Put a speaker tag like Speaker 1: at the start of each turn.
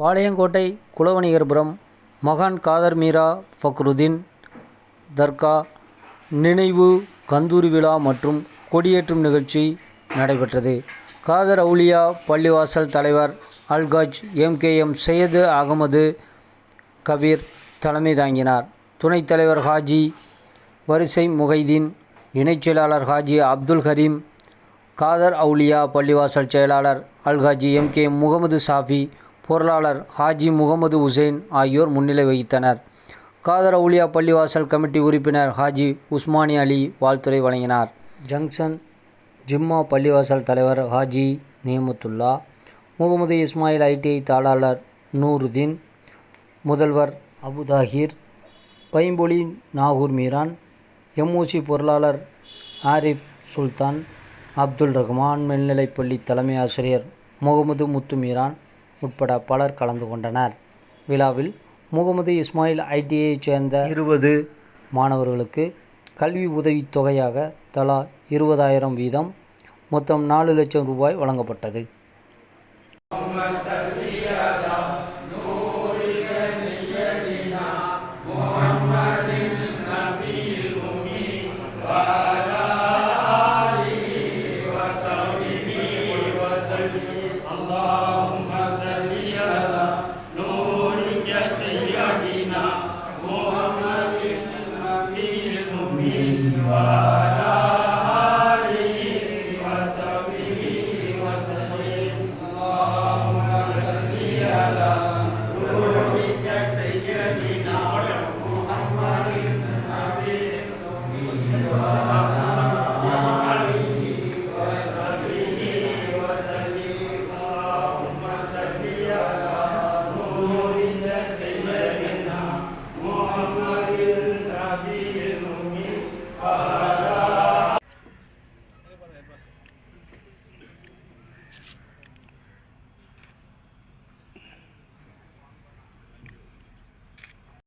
Speaker 1: பாளையங்கோட்டை குலவணிகர்புரம் மகான் காதர் மீரா ஃபக்ருதீன் தர்கா நினைவு கந்தூரி விழா மற்றும் கொடியேற்றும் நிகழ்ச்சி நடைபெற்றது. காதர் அவுலியா பள்ளிவாசல் தலைவர் அல்காஜ் எம்கேஎம் சையது அகமது கபீர் தலைமை தாங்கினார். துணைத் தலைவர் ஹாஜி வரிசை முகைதீன் இணைச் செயலாளர் ஹாஜி அப்துல் கரீம் காதர் அவுலியா பள்ளிவாசல் செயலாளர் அல்காஜி எம் கே முகமது சாஃபி பொருளாளர் ஹாஜி முகமது உசேன் ஆகியோர் முன்னிலை வகித்தனர். காதர் அவுலியா பள்ளிவாசல் கமிட்டி உறுப்பினர் ஹாஜி உஸ்மானி அலி வாழ்த்துறை வழங்கினார். ஜங்ஷன் ஜிம்மா பள்ளிவாசல் தலைவர் ஹாஜி நியமத்துல்லா முகமது இஸ்மாயில் ஐடிஐ தாளாளர் நூருதீன் முதல்வர் அபுதாகிர் பைம்பொலி நாகூர் மீரான் எம்ஓசி பொருளாளர் ஆரிஃப் சுல்தான் அப்துல் ரஹ்மான் மேல்நிலைப்பள்ளி தலைமை ஆசிரியர் முகமது முத்து மீரான் உட்பட பலர் கலந்து கொண்டனர் விழாவில் முகமது இஸ்மாயில் ஐடிஐயைச் சேர்ந்த இருபது மாணவர்களுக்கு கல்வி உதவித் தொகையாக தலா இருபதாயிரம் வீதம் மொத்தம் நாலு லட்சம் ரூபாய் வழங்கப்பட்டது Wow. Bye.